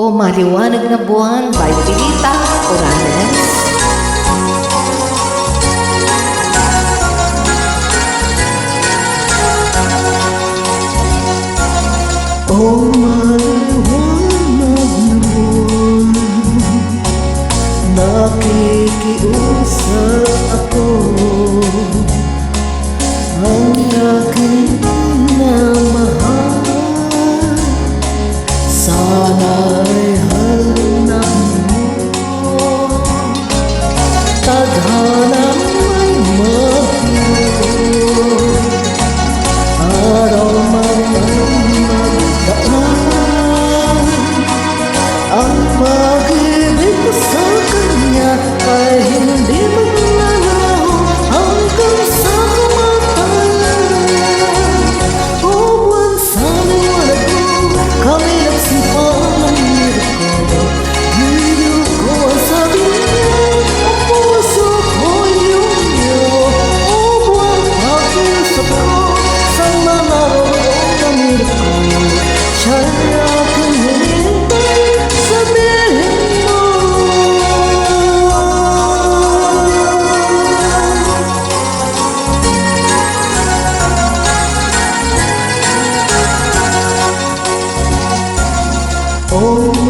O Maliwanag na Buwan by Pilita Oranes. O maliwanag na buwan, nakikiusap ako ধারা